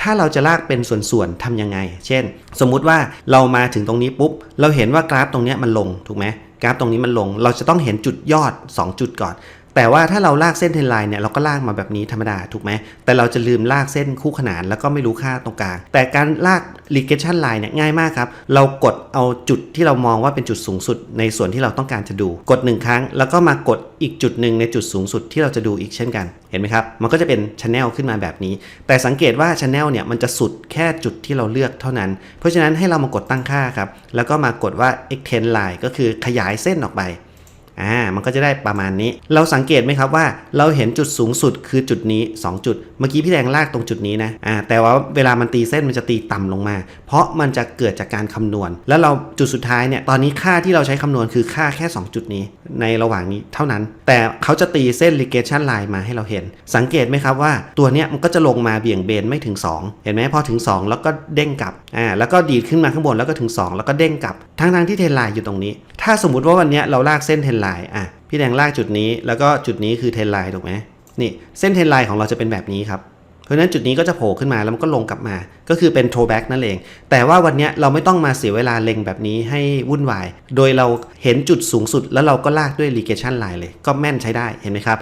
ถ้าเราจะลากเป็นส่วนๆทำยังไง เช่น สมมุติว่าเรามาถึงตรงนี้ปุ๊บ เราเห็นว่ากราฟตรงเนี้ยมันลงถูกไหมกราฟตรงนี้มันลง เราจะต้องเห็นจุดยอด 2 จุดก่อน แต่ว่าถ้าเราลากเส้นเทนไลน์เนี่ยเราก็ลากมาแบบนี้ธรรมดาถูกไหมแต่เราจะลืมลากเส้นคู่ขนานแล้วก็ไม่รู้ค่าตรงกลาง แต่การลาก regression line เนี่ยง่ายมากครับ เรากดเอาจุดที่เรามองว่าเป็นจุดสูงสุด ในส่วนที่เราต้องการจะดู กด 1 ครั้ง แล้วก็มากดอีกจุดหนึ่งในจุดสูงสุดที่เราจะดูอีกเช่นกัน เห็นไหมครับ มันก็จะเป็นช anel ขึ้นมาแบบนี้ แต่สังเกตว่าช anel เนี่ยมันจะสุดแค่จุดที่เราเลือกเท่านั้น เพราะฉะนั้นให้เรามากดตั้งค่าครับ แล้วก็มากดว่า extend line ก็คือขยายเส้นออกไป อ่ามันก็จะได้ประมาณนี้ เราสังเกตไหมครับว่าเราเห็นจุดสูงสุดคือจุดนี้ 2 จุด เมื่อกี้พี่แดงลากตรงจุดนี้นะอ่าแต่ว่าเวลามันตีเส้นมันจะตีต่ำลงมา เพราะมันจะเกิดจากการคำนวณ แล้วเราจุดสุดท้ายเนี่ยตอนนี้ค่าที่เราใช้คำนวณคือค่าแค่ 2 จุดนี้ ในระหว่างนี้เท่านั้น แต่เขาจะตีเส้น regression line มาให้เราเห็น สังเกตไหมครับว่าตัวเนี้ยมันก็จะลงมาเบี่ยงเบนไม่ถึง 2 เห็นไหมพอถึง 2 แล้วก็เด้งกลับอ่าแล้วก็ดีดขึ้นมาข้างบนแล้วก็ถึง 2 แล้วก็เด้งกลับทั้งๆที่เทนไลน์อยู่ตรงนี้ ถ้าสมมุติว่าวันนี้เราลากเส้นเทนไลน์อะพี่แดงลากจุดนี้แล้วก็จุดนี้คือเทรนไลน์ถูกไหมนี่เส้นเทรนไลน์ของเราจะเป็นแบบนี้ครับเพราะฉะนั้นจุดนี้ก็จะโผล่ขึ้นมาแล้วมันก็ลงกลับมา ก็คือเป็นโทรแบ็กนั่นเอง แต่ว่าวันนี้เราไม่ต้องมาเสียเวลาเล็งแบบนี้ให้วุ่นวาย โดยเราเห็นจุดสูงสุดแล้วเราก็ลากด้วยรีเกชันไลน์เลย ก็แม่นใช้ได้เห็นไหมครับ